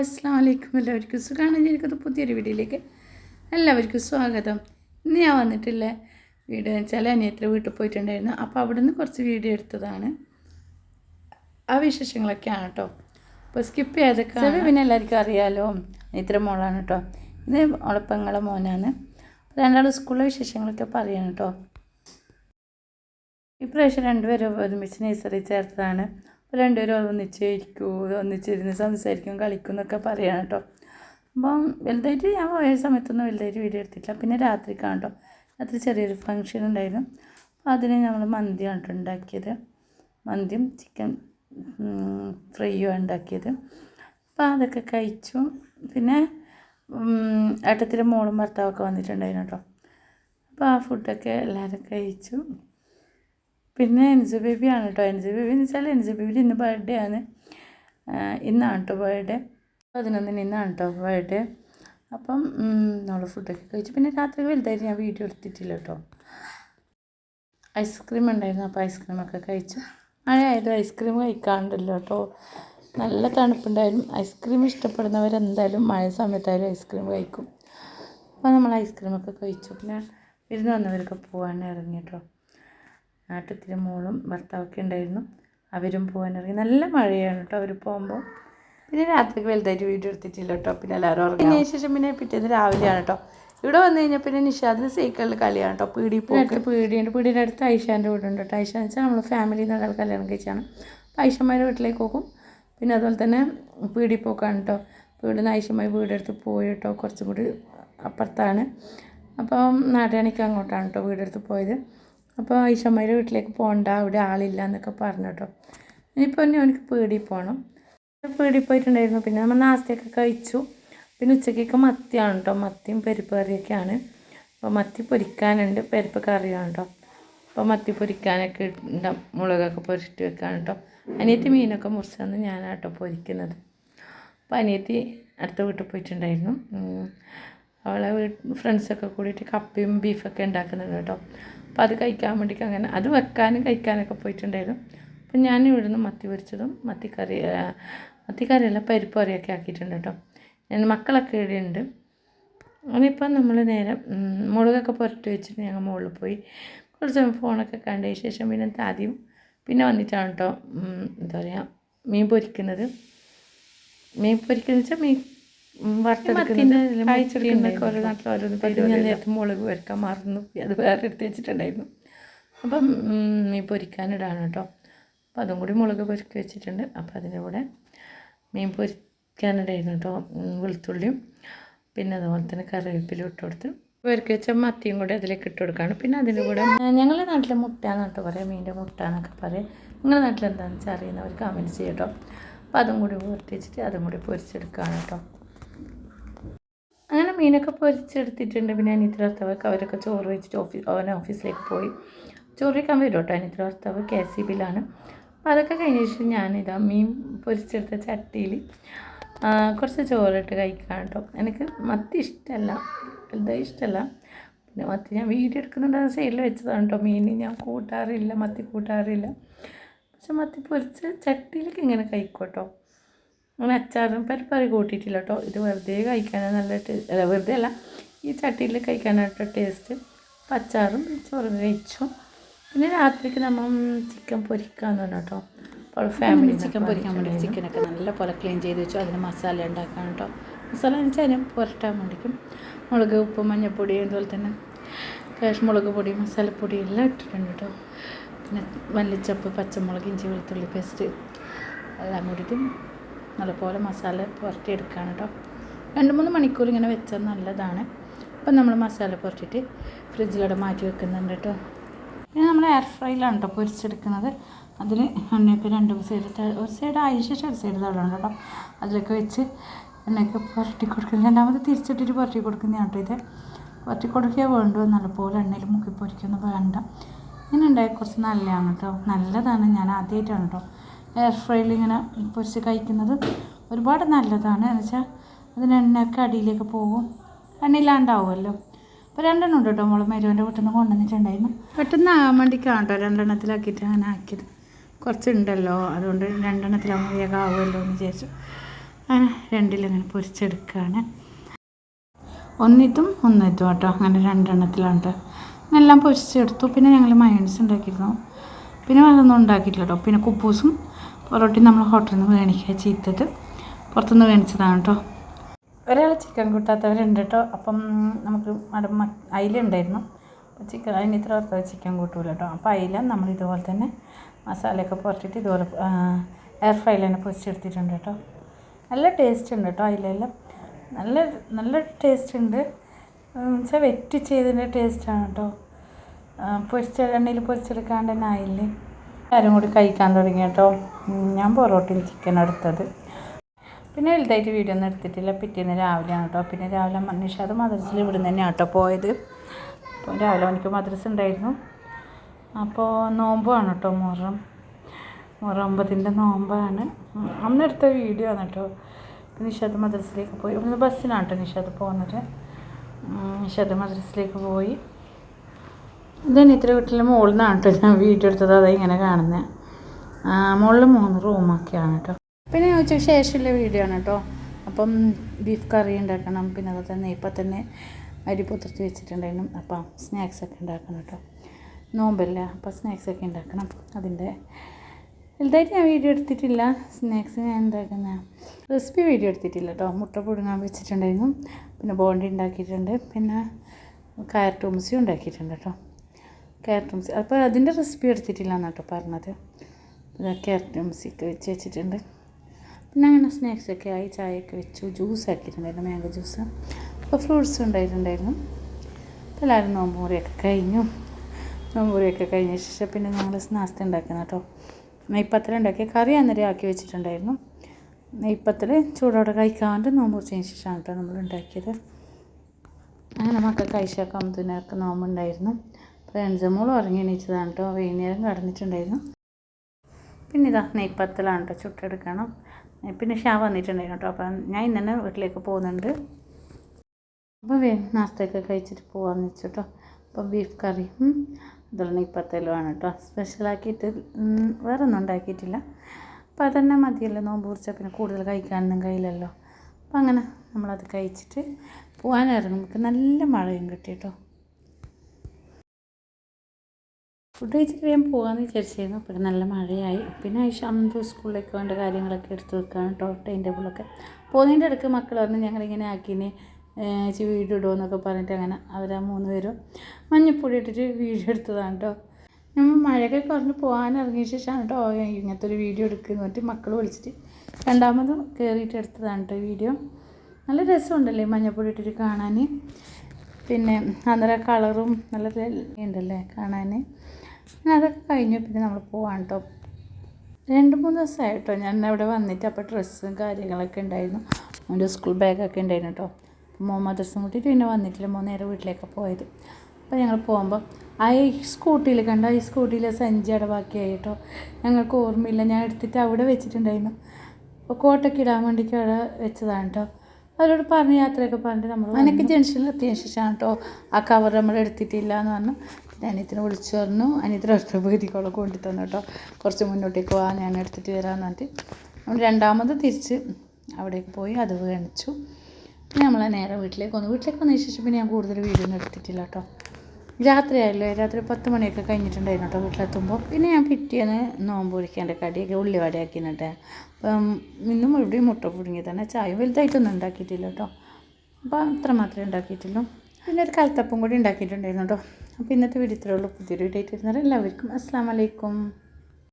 അസ്സാം വലൈക്കും എല്ലാവർക്കും സുഖമാണ് എനിക്കത് പുതിയൊരു വീഡിയോയിലേക്ക് എല്ലാവർക്കും സ്വാഗതം. ഇന്ന് ഞാൻ വന്നിട്ടില്ല വീഡിയോ വെച്ചാൽ അനിയത്തിൽ വീട്ടിൽ പോയിട്ടുണ്ടായിരുന്നു. അപ്പോൾ അവിടെ നിന്ന് കുറച്ച് വീഡിയോ എടുത്തതാണ്. ആ വിശേഷങ്ങളൊക്കെയാണ് കേട്ടോ. അപ്പോൾ സ്കിപ്പ് ചെയ്തൊക്കെ പിന്നെ എല്ലാവർക്കും അറിയാമല്ലോ ഇത്ര മോളാണ് കേട്ടോ. ഇത് ഉളപ്പങ്ങളെ മോനാണ്. രണ്ടാളും സ്കൂളിലെ വിശേഷങ്ങളൊക്കെ പറയാണ് കേട്ടോ. ഇപ്രാവശ്യം രണ്ടുപേരും ഒരുമിച്ച് നഴ്സറി ചേർത്തതാണ്. രണ്ടുപേരും ഒന്നിച്ച് ഇരിക്കൂ ഒന്നിച്ചിരുന്ന് സംസാരിക്കും കളിക്കും എന്നൊക്കെ പറയണം കേട്ടോ അപ്പം വലുതായിട്ട് ഞാൻ പോയ സമയത്തൊന്നും വലുതായിട്ട് വീഡിയോ എടുത്തിട്ടില്ല. പിന്നെ രാത്രി കാണട്ടോ രാത്രി ചെറിയൊരു ഫങ്ഷൻ ഉണ്ടായിരുന്നു. അപ്പോൾ അതിന് നമ്മൾ മന്തി കേട്ടോ ഉണ്ടാക്കിയത്. മന്തിയും ചിക്കൻ ഫ്രൈയും ഉണ്ടാക്കിയത്. അപ്പോൾ അതൊക്കെ കഴിച്ചു. പിന്നെ ഏട്ടത്തിന്റെ മോളും ഭർത്താവൊക്കെ വന്നിട്ടുണ്ടായിരുന്നു കേട്ടോ അപ്പോൾ ആ ഫുഡൊക്കെ എല്ലാവരും കഴിച്ചു. പിന്നെ എൻസു ബേബിയാണ് കേട്ടോ എൻസു ബേബി എന്ന് വെച്ചാൽ എൻസു ബേബിയുടെ ഇന്ന് ബർത്ത്ഡേ ആണ്. ഇന്നാണ് കേട്ടോ ബർത്ത്ഡേ പതിനൊന്നിന് ഇന്നാണ് കേട്ടോ ബർത്ത്ഡേ അപ്പം നമ്മൾ ഫുഡൊക്കെ കഴിച്ചു പിന്നെ രാത്രി വലുതായിട്ട് ഞാൻ വീഡിയോ എടുത്തിട്ടില്ല കേട്ടോ ഐസ്ക്രീം ഉണ്ടായിരുന്നു. അപ്പോൾ ഐസ്ക്രീമൊക്കെ കഴിച്ചു മഴയായത് ഐസ്ക്രീം കഴിക്കാണ്ടല്ലോ കേട്ടോ നല്ല തണുപ്പുണ്ടായാലും ഐസ്ക്രീം ഇഷ്ടപ്പെടുന്നവരെന്തായാലും മഴ സമയത്തായാലും ഐസ്ക്രീം കഴിക്കും. അപ്പോൾ നമ്മൾ ഐസ്ക്രീമൊക്കെ കഴിച്ചു. പിന്നെ വിരുന്ന് വന്നവരൊക്കെ പോകാൻ ഇറങ്ങി കേട്ടോ നാട്ടിത്തിരി മോളും ഭർത്താവൊക്കെ ഉണ്ടായിരുന്നു. അവരും പോകാൻ ഇറങ്ങി നല്ല മഴയാണ് കേട്ടോ. അവർ പോകുമ്പോൾ പിന്നെ രാത്രിക്ക് വലുതായിട്ട് വീഡിയോ എടുത്തിട്ടില്ല കേട്ടോ. പിന്നെ എല്ലാവരും ഉറങ്ങി. ശേഷം പിന്നെ പിറ്റേന്ന് രാവിലെയാണ് കേട്ടോ. ഇവിടെ വന്നു കഴിഞ്ഞാൽ പിന്നെ നിഷാദിന് സൈക്കിളിൽ കളിയാണ് കേട്ടോ. പീടി പോയിട്ട് പീടിയുണ്ട്. പീടിയുടെ അടുത്ത് ഐഷാന്റെ വീടുണ്ട് കേട്ടോ. ഐഷ എന്ന് വെച്ചാൽ നമ്മൾ ഫാമിലിയിൽ നിന്ന് ഒരാൾ കല്യാണം കഴിച്ചാണ്. അപ്പോൾ ഐഷന്മാരുടെ വീട്ടിലേക്ക് പോകും. പിന്നെ അതുപോലെ തന്നെ പീടി പോക്കാണ് കേട്ടോ. വീടിന് ഐഷമായി വീടെടുത്ത് പോയി കേട്ടോ. കുറച്ചും കൂടി അപ്പുറത്താണ്. അപ്പം നാട്ടുകാണിക്ക് അങ്ങോട്ടാണ് കേട്ടോ വീടെടുത്ത് പോയത്. അപ്പോൾ ഐഷമ്മയുടെ വീട്ടിലേക്ക് പോകണ്ട അവിടെ ആളില്ല എന്നൊക്കെ പറഞ്ഞു കേട്ടോ. ഇനിയിപ്പോൾ തന്നെ എനിക്ക് പേടി പോകണം പേടി പോയിട്ടുണ്ടായിരുന്നു. പിന്നെ നമ്മൾ നാസ്തയൊക്കെ കഴിച്ചു. പിന്നെ ഉച്ചക്കൊക്കെ മത്തിയാണ് കേട്ടോ. മത്തിയും പരിപ്പ് കറിയൊക്കെയാണ്. അപ്പോൾ മത്തി പൊരിക്കാനുണ്ട്. പരിപ്പ് കറിയാണ് കേട്ടോ. അപ്പോൾ മത്തി പൊരിക്കാനൊക്കെ ഉണ്ടാവും മുളകൊക്കെ പൊരിച്ചിട്ട് വെക്കാൻ കേട്ടോ. അനിയത്തി മീനൊക്കെ മുറിച്ചാണ് ഞാനാട്ടോ പൊരിക്കുന്നത്. അപ്പോൾ അനിയത്തി അടുത്ത വീട്ടിൽ പോയിട്ടുണ്ടായിരുന്നു. അവളെ ഫ്രണ്ട്സൊക്കെ കൂടിയിട്ട് കപ്പയും ബീഫൊക്കെ ഉണ്ടാക്കുന്നുണ്ട് കേട്ടോ. അപ്പോൾ അത് കഴിക്കാൻ വേണ്ടിയിട്ട് അങ്ങനെ അത് വെക്കാനും കഴിക്കാനൊക്കെ പോയിട്ടുണ്ടായിരുന്നു. അപ്പം ഞാൻ ഇവിടുന്ന് മത്തി പൊരിച്ചതും മത്തിക്കറി മത്തിക്കറിയല്ല പരിപ്പ് കറിയൊക്കെ ആക്കിയിട്ടുണ്ട് കേട്ടോ. ഞാൻ മക്കളൊക്കെ ഇവിടെയുണ്ട് അങ്ങനെയിപ്പം നമ്മൾ നേരെ മുളകൊക്കെ പുരട്ടി വെച്ചിട്ട് ഞങ്ങൾ മുകളിൽ പോയി. കുറച്ച് സമയം ഫോണൊക്കെ കണ്ടതിന് ശേഷം പിന്നെ ആദ്യം പിന്നെ വന്നിട്ടാണ് കേട്ടോ എന്താ പറയുക മീൻ പൊരിക്കുന്നത്. മീൻ പൊരിക്കുന്നത് വെച്ചാൽ മീൻ വറുത്തെടുക്കുന്നത് കായ്ച്ചെടുക്കുന്നതൊക്കെ ഓരോ നാട്ടിൽ ഓരോന്ന് പതിവ് ഞാൻ നേരത്തെ മുളക് വരക്കാൻ മറന്നു. അത് വേറെ എടുത്ത് വെച്ചിട്ടുണ്ടായിരുന്നു. അപ്പം മീൻ പൊരിക്കാനിടാണ് കേട്ടോ. അപ്പോൾ അതും കൂടി മുളക് പൊരിക്കി വെച്ചിട്ടുണ്ട്. അപ്പോൾ അതിന്റെ കൂടെ മീൻ പൊരിക്കാനിടായിരുന്നു കേട്ടോ. വെളുത്തുള്ളിയും പിന്നെ അതുപോലെ തന്നെ കറിവേപ്പിലും ഇട്ട് കൊടുത്ത് പൊരിക്കി വെച്ച മത്തിയും കൂടി അതിലേക്ക് ഇട്ട് കൊടുക്കുകയാണ്. പിന്നെ അതിന്റെ കൂടെ ഞങ്ങളുടെ നാട്ടിലെ മുട്ട എന്നിട്ട് പറയാം മീന്റെ മുട്ട എന്നൊക്കെ പറയും. നിങ്ങളുടെ നാട്ടിൽ എന്താണെന്ന് വെച്ചാൽ അറിയുന്നവർ കമന്റ് ചെയ്യട്ടോ അപ്പോൾ അതും കൂടി പൊരിച്ച് വെച്ചിട്ട് അതും കൂടി പൊരിച്ചെടുക്കുകയാണ് കേട്ടോ. മീനൊക്കെ പൊരിച്ചെടുത്തിട്ടുണ്ട്. പിന്നെ അനിയത്തി ഭർത്താവൊക്കെ അവരൊക്കെ ചോറ് വെച്ചിട്ട് ഓഫീസ് അവൻ ഓഫീസിലേക്ക് പോയി. ചോറ് വയ്ക്കാൻ വരും കേട്ടോ അനിയത്തി ഭർത്താവ്? കെ സി ബിയിലാണ്. അപ്പോൾ അതൊക്കെ കഴിഞ്ഞ ശേഷം ഞാനിതാ മീൻ പൊരിച്ചെടുത്ത ചട്ടിയിൽ കുറച്ച് ചോറിട്ട് കഴിക്കാൻ കേട്ടോ എനിക്ക് മത്തി ഇഷ്ടമല്ല വലുതായി ഇഷ്ടമല്ല പിന്നെ മത്തി ഞാൻ വീഡിയോ എടുക്കുന്നുണ്ട്. സൈഡിൽ വെച്ചതാണ് കേട്ടോ മീൻ. ഞാൻ കൂട്ടാറില്ല മത്തി കൂട്ടാറില്ല. പക്ഷെ മത്തി പൊരിച്ച് ചട്ടിയിലേക്ക് ഇങ്ങനെ കഴിക്കും കേട്ടോ അങ്ങനെ അച്ചാറും പരിപ്പറി കൂട്ടിയിട്ടില്ല കേട്ടോ ഇത് വെറുതെ കഴിക്കാനാണ് നല്ല ടേസ്റ്റ് അല്ല വെറുതെ അല്ല. ഈ ചട്ടിയിൽ കഴിക്കാനായിട്ട് ടേസ്റ്റ് അപ്പം അച്ചാറും ചോറും കഴിച്ചു. പിന്നെ രാത്രിക്ക് നമ്മൾ ചിക്കൻ പൊരിക്കാന്ന് പറഞ്ഞു കേട്ടോ അപ്പോൾ ഫാമിലി ചിക്കൻ പൊരിക്കാൻ വേണ്ടി ചിക്കനൊക്കെ നല്ല പോലെ ക്ലീൻ ചെയ്ത് വെച്ചു. അതിന് മസാല ഉണ്ടാക്കാൻ കേട്ടോ മസാല എന്ന് വെച്ചാൽ അതിന് പുരട്ടാൻ വേണ്ടിക്കും മുളക് ഉപ്പ് മഞ്ഞൾപ്പൊടി അതുപോലെ തന്നെ കാശ്മുളക് പൊടി മസാലപ്പൊടി എല്ലാം ഇട്ടിട്ടുണ്ട് കേട്ടോ. പിന്നെ മല്ലിച്ചപ്പ് പച്ചമുളക് ഇഞ്ചി വെളുത്തുള്ളി പേസ്റ്റ് എല്ലാം കൂടിയിട്ട് നല്ലപോലെ മസാല പുരട്ടിയെടുക്കുകയാണ് കേട്ടോ. രണ്ട് മൂന്ന് മണിക്കൂർ ഇങ്ങനെ വെച്ചാൽ നല്ലതാണ്. അപ്പം നമ്മൾ മസാല പുരട്ടിയിട്ട് ഫ്രിഡ്ജിലൂടെ മാറ്റി വെക്കുന്നുണ്ട് കേട്ടോ. ഇനി നമ്മൾ എയർ ഫ്രൈയിലാണ് കേട്ടോ പൊരിച്ചെടുക്കുന്നത്. അതിൽ എണ്ണയൊക്കെ രണ്ട് സൈഡ് ഒരു സൈഡ് ആയതിനു ശേഷം ഒരു സൈഡ് തള്ളണം കേട്ടോ. അതിലൊക്കെ വെച്ച് എണ്ണയൊക്കെ പുരട്ടി കൊടുക്കുന്നത്. രണ്ടാമത് തിരിച്ചിട്ടിട്ട് പുരട്ടി കൊടുക്കുന്നതാണ് കേട്ടോ ഇത്. പുരട്ടി കൊടുക്കുക വേണ്ടു നല്ലപോലെ എണ്ണയിൽ മുക്കി പൊരിക്കൊന്നും വേണ്ട. ഇങ്ങനെ ഉണ്ടായി കുറച്ച് നല്ലതാണ് കേട്ടോ. നല്ലതാണ്. ഞാൻ ആദ്യമായിട്ടാണ് കേട്ടോ എയർ ഫ്രൈയിൽ ഇങ്ങനെ പൊരിച്ച് കഴിക്കുന്നത് ഒരുപാട് നല്ലതാണ്. എന്ന് വെച്ചാൽ അതിന് എണ്ണയൊക്കെ അടിയിലേക്ക് പോകും. എണ്ണയില്ലാണ്ടാവുമല്ലോ. അപ്പോൾ രണ്ടെണ്ണം ഉണ്ട് കേട്ടോ മോളെ മരുവന്റെ വീട്ടിൽ നിന്ന് കൊണ്ടുവന്നിട്ടുണ്ടായിരുന്നു. പെട്ടെന്ന് ആകാൻ വേണ്ടിക്കാണ് കേട്ടോ രണ്ടെണ്ണത്തിലാക്കിയിട്ട് അങ്ങനെ ആക്കിയത്. കുറച്ചുണ്ടല്ലോ. അതുകൊണ്ട് രണ്ടെണ്ണത്തിലാകുമ്പോൾ വേഗം ആവുമല്ലോ എന്ന് വിചാരിച്ചു. അങ്ങനെ രണ്ടിലങ്ങനെ പൊരിച്ചെടുക്കുകയാണ് ഒന്നിതും ഒന്നിതും കേട്ടോ അങ്ങനെ രണ്ടെണ്ണത്തിലുണ്ട്. എല്ലാം പൊരിച്ചെടുത്തു. പിന്നെ ഞങ്ങൾ മയോണീസ് ഉണ്ടാക്കിയിരുന്നു. പിന്നെ വേറൊന്നും ഉണ്ടാക്കിയിട്ടില്ല കേട്ടോ. പിന്നെ കുപ്പൂസും പൊറോട്ടയും നമ്മൾ ഹോട്ടലിൽ നിന്ന് മേടിക്കുക ചീത്തത് പുറത്തുനിന്ന് മേടിച്ചതാണ് കേട്ടോ. ഒരാൾ ചിക്കൻ കൂട്ടാത്തവരുണ്ട് കേട്ടോ. അപ്പം നമുക്ക് മടം അയില ഉണ്ടായിരുന്നു. ചിക്കൻ അതിന് ഇത്ര പേർക്ക് ചിക്കൻ കൂട്ടൂല കേട്ടോ. അപ്പോൾ അയില നമ്മൾ ഇതുപോലെ തന്നെ മസാലയൊക്കെ പുറത്തിട്ട് ഇതുപോലെ എയർ ഫ്രൈയിൽ തന്നെ പൊരിച്ചെടുത്തിട്ടുണ്ട് കേട്ടോ. നല്ല ടേസ്റ്റ് ഉണ്ട് കേട്ടോ അയിലെല്ലാം നല്ല നല്ല ടേസ്റ്റ് ഉണ്ട്. വെച്ചാൽ വെറ്റ് ചെയ്തതിന്റെ ടേസ്റ്റാണ് കേട്ടോ. പൊരിച്ച എണ്ണയിൽ പൊരിച്ചെടുക്കാണ്ട് തന്നെ ആയില്ലേ? എല്ലാവരും കൂടി കഴിക്കാൻ തുടങ്ങി കേട്ടോ. ഞാൻ പൊറോട്ടയും ചിക്കൻ എടുത്തത്. പിന്നെ വലുതായിട്ട് വീഡിയോ ഒന്നും എടുത്തിട്ടില്ല. പിറ്റേന്ന് രാവിലെയാണ് കേട്ടോ. പിന്നെ രാവിലെ നിഷാദ് മദ്രസിൽ ഇവിടുന്ന് തന്നെയാണ് കേട്ടോ പോയത്. അപ്പോൾ രാവിലെ എനിക്ക് മദ്രസ ഉണ്ടായിരുന്നു. അപ്പോൾ നോമ്പാണ് കേട്ടോ മുറം മുറമ്പതിന്റെ നോമ്പാണ്. അന്ന് എടുത്ത വീഡിയോ ആണ് കേട്ടോ. നിഷാദ് മദ്രസിലേക്ക് പോയി. ഇവിടുന്ന് ബസ്സിനാണ് കേട്ടോ നിഷാദ് പോകുന്നത്. നിഷാദ് മദ്രസിലേക്ക് പോയി. ഇതന്നെ ഇത്ര വീട്ടിൽ മുകളിൽ നിന്നാണ് കേട്ടോ ഞാൻ വീഡിയോ എടുത്തത്. അതാ ഇങ്ങനെ കാണുന്നത് മുകളിൽ മൂന്ന് റൂമൊക്കെയാണ് കേട്ടോ. പിന്നെ ഉച്ചയ്ക്ക് ശേഷമുള്ള വീഡിയോ ആണ് കേട്ടോ. അപ്പം ബീഫ് കറി ഉണ്ടാക്കണം പിന്നെ അതുപോലെ തന്നെ ഇപ്പം തന്നെ അരി പുതിർത്തി വെച്ചിട്ടുണ്ടായിരുന്നു. അപ്പം സ്നാക്സൊക്കെ ഉണ്ടാക്കണം കേട്ടോ. നോമ്പല്ല? അപ്പോൾ സ്നാക്സൊക്കെ ഉണ്ടാക്കണം. അതിന്റെ വലുതായിട്ട് ഞാൻ വീഡിയോ എടുത്തിട്ടില്ല. സ്നാക്സ് ഞാൻ ഉണ്ടാക്കുന്ന റെസിപ്പി വീഡിയോ എടുത്തിട്ടില്ല കേട്ടോ. മുട്ട പുഴുങ്ങാൻ വെച്ചിട്ടുണ്ടായിരുന്നു. പിന്നെ ബോണ്ടി ഉണ്ടാക്കിയിട്ടുണ്ട്. പിന്നെ കാരറ്റ് ഉംസി ഉണ്ടാക്കിയിട്ടുണ്ട് കേട്ടോ. ക്യാരറ്റ് ഉംസി അപ്പോൾ അതിന്റെ റെസിപ്പി എടുത്തിട്ടില്ല എന്നാണ് കേട്ടോ പറഞ്ഞത് ക്യാരറ്റ് ഉംസിക്ക് വെച്ച് വെച്ചിട്ടുണ്ട്. പിന്നെ അങ്ങനെ സ്നാക്സൊക്കെ ആയി ചായയൊക്കെ വെച്ചു. ജ്യൂസ് ആക്കിയിട്ടുണ്ടായിരുന്നു മാംഗോ ജ്യൂസ് അപ്പോൾ ഫ്രൂട്ട്സ് ഉണ്ടായിട്ടുണ്ടായിരുന്നു. അപ്പോൾ എല്ലാവരും നോമ്പൂറിയൊക്കെ കഴിഞ്ഞു. നോമ്പൂറിയൊക്കെ കഴിഞ്ഞ ശേഷം പിന്നെ ഞങ്ങൾ നാസ്ത ഉണ്ടാക്കുന്ന കേട്ടോ നെയ്പ്പത്തൽ ഉണ്ടാക്കിയ കറി അന്നേരം ആക്കി വെച്ചിട്ടുണ്ടായിരുന്നു. നെയ്പ്പത്തൽ ചൂടോടെ കഴിക്കാണ്ട് നോമ്പ് വെച്ചതിന് ശേഷമാണ് കേട്ടോ നമ്മൾ ഉണ്ടാക്കിയത്. അങ്ങനെ മക്കൾക്ക് ഐശാക്കമ്പത്തിനൊക്കെ നോമ്പുണ്ടായിരുന്നു. ഫ്രണ്ട്സ് മോളും ഉറങ്ങി എണീച്ചതാണ് കേട്ടോ വൈകുന്നേരം കടന്നിട്ടുണ്ടായിരുന്നു. പിന്നെ ഇതാ നെയ്പ്പത്തലാണ് കേട്ടോ ചുട്ടെടുക്കണം. പിന്നെ ഷാ വന്നിട്ടുണ്ടായിരുന്നു കേട്ടോ അപ്പം ഞാൻ ഇന്ന് തന്നെ വീട്ടിലേക്ക് പോകുന്നുണ്ട്. അപ്പോൾ വേ നാസ്തയൊക്കെ കഴിച്ചിട്ട് പോകാമെന്ന് വെച്ചു കേട്ടോ അപ്പോൾ ബീഫ് കറി അതുള്ള നെയ്പ്പത്തലുമാണ് കേട്ടോ സ്പെഷ്യലാക്കിയിട്ട് വേറെ ഒന്നും ഉണ്ടാക്കിയിട്ടില്ല. അപ്പോൾ അതന്നെ മതിയല്ലോ. നോമ്പ് കുറിച്ചാൽ പിന്നെ കൂടുതൽ കഴിക്കാനൊന്നും കഴിയില്ലല്ലോ. അപ്പം അങ്ങനെ നമ്മളത് കഴിച്ചിട്ട് പോകാനിറങ്ങുമ്പോൾ നല്ല മഴയും കിട്ടി കേട്ടോ ഫുഡ് കഴിച്ചിട്ട് വേഗം പോകാമെന്ന് വിചാരിച്ചിരുന്നു. പിന്നെ നല്ല മഴയായി. പിന്നെ ആയിഷ അന്ന് സ്കൂളിലേക്ക് വേണ്ട കാര്യങ്ങളൊക്കെ എടുത്ത് വെക്കുകയാണ് കേട്ടോ ടൈം ടേബിളൊക്കെ പോകുന്നതിന്റെ ഇടയ്ക്ക് മക്കൾ പറഞ്ഞ് ഞങ്ങളിങ്ങനെ ആക്കിനെ വീഡിയോ ഇടുമെന്നൊക്കെ പറഞ്ഞിട്ട് അങ്ങനെ അവരാ മൂന്ന് പേരും മഞ്ഞപ്പൊടി ഇട്ടിട്ട് വീഡിയോ എടുത്തതാണ് കേട്ടോ നമ്മൾ മഴയൊക്കെ കുറഞ്ഞ് പോകാൻ ഇറങ്ങിയ ശേഷമാണ് കേട്ടോ ഇങ്ങനത്തെ ഒരു വീഡിയോ എടുക്കുന്നത് എന്നിട്ട് മക്കൾ വിളിച്ചിട്ട് രണ്ടാമതും കയറിയിട്ട് എടുത്തതാണ് കേട്ടോ വീഡിയോ. നല്ല രസമുണ്ടല്ലേ മഞ്ഞപ്പൊടി ഇട്ടിട്ട് കാണാൻ പിന്നെ അന്നേരം കളറും നല്ല ഉണ്ടല്ലേ കാണാൻ അങ്ങനെ അതൊക്കെ കഴിഞ്ഞു. പിന്നെ നമ്മൾ പോവാണ് കേട്ടോ രണ്ട് മൂന്ന് ദിവസമായിട്ടോ ഞാൻ അവിടെ വന്നിട്ട്. അപ്പോൾ ഡ്രസ്സും കാര്യങ്ങളൊക്കെ ഉണ്ടായിരുന്നു. അവന്റെ സ്കൂൾ ബാഗൊക്കെ ഉണ്ടായിരുന്നു കേട്ടോ മോൻ മദ്രസം കൂട്ടിയിട്ട് പിന്നെ വന്നിട്ടില്ല. മോൻ നേരെ വീട്ടിലേക്ക് പോയത്. അപ്പോൾ ഞങ്ങൾ പോകുമ്പോൾ ആ ഈ സ്കൂട്ടിയിൽ കണ്ട? ഈ സ്കൂട്ടിയിൽ സഞ്ചി അടവാക്കിയായി കേട്ടോ ഞങ്ങൾക്ക് ഓർമ്മയില്ല. ഞാൻ എടുത്തിട്ട് അവിടെ വെച്ചിട്ടുണ്ടായിരുന്നു. അപ്പോൾ കോട്ടൊക്കെ ഇടാൻ വേണ്ടിയിട്ട് അവിടെ വെച്ചതാണ് കേട്ടോ അവരോട് പറഞ്ഞ് യാത്രയൊക്കെ പറഞ്ഞിട്ട് നമ്മൾ എനിക്ക് ജംഗ്ഷനിൽ എത്തിയ ശേഷമാണ് കേട്ടോ ആ കവർ നമ്മൾ എടുത്തിട്ടില്ല എന്ന് പറഞ്ഞു. പിന്നെ അനിയത്തിനെ വിളിച്ചു പറഞ്ഞു. അനിയത്തിന് ഒറ്റ പകുതിക്കോളം കൊണ്ടു തന്നു കേട്ടോ. കുറച്ച് മുന്നോട്ടേക്ക് പോകാൻ ഞാൻ എടുത്തിട്ട് വരാമെന്ന് പറഞ്ഞിട്ട് നമ്മൾ രണ്ടാമത് തിരിച്ച് അവിടേക്ക് പോയി അത് കാണിച്ചു. പിന്നെ നമ്മളെ നേരെ വീട്ടിലേക്ക് വന്നു. വീട്ടിലേക്ക് വന്നതിന് ശേഷം പിന്നെ ഞാൻ കൂടുതൽ വീഡിയോ ഒന്നും എടുത്തിട്ടില്ല കേട്ടോ. രാത്രിയായല്ലോ രാത്രി പത്ത് മണിയൊക്കെ കഴിഞ്ഞിട്ടുണ്ടായിരുന്നു കേട്ടോ വീട്ടിലെത്തുമ്പോൾ. പിന്നെ ഞാൻ പിറ്റേന്ന് നോമ്പ് പൊരിക്കേണ്ട കടിയൊക്കെ ഉള്ളിവടയാക്കിയിട്ട് അപ്പം ഇന്നും ഇവിടെയും മുട്ട പുഴുങ്ങി തന്നെ. ചായ വലുതായിട്ടൊന്നും ഉണ്ടാക്കിയിട്ടില്ല കേട്ടോ. അപ്പം അത്ര മാത്രമേ ഉണ്ടാക്കിയിട്ടുള്ളൂ. പിന്നെ ഒരു കലത്തപ്പം കൂടി ഉണ്ടാക്കിയിട്ടുണ്ടായിരുന്നു കേട്ടോ. അപ്പോൾ ഇന്നത്തെ വീഡിയോ ഇത്രയുള്ളൂ പുതിയൊരു വീഡിയോ ആയിട്ട് വരുന്നത് എല്ലാവർക്കും അസ്സാം വലൈക്കും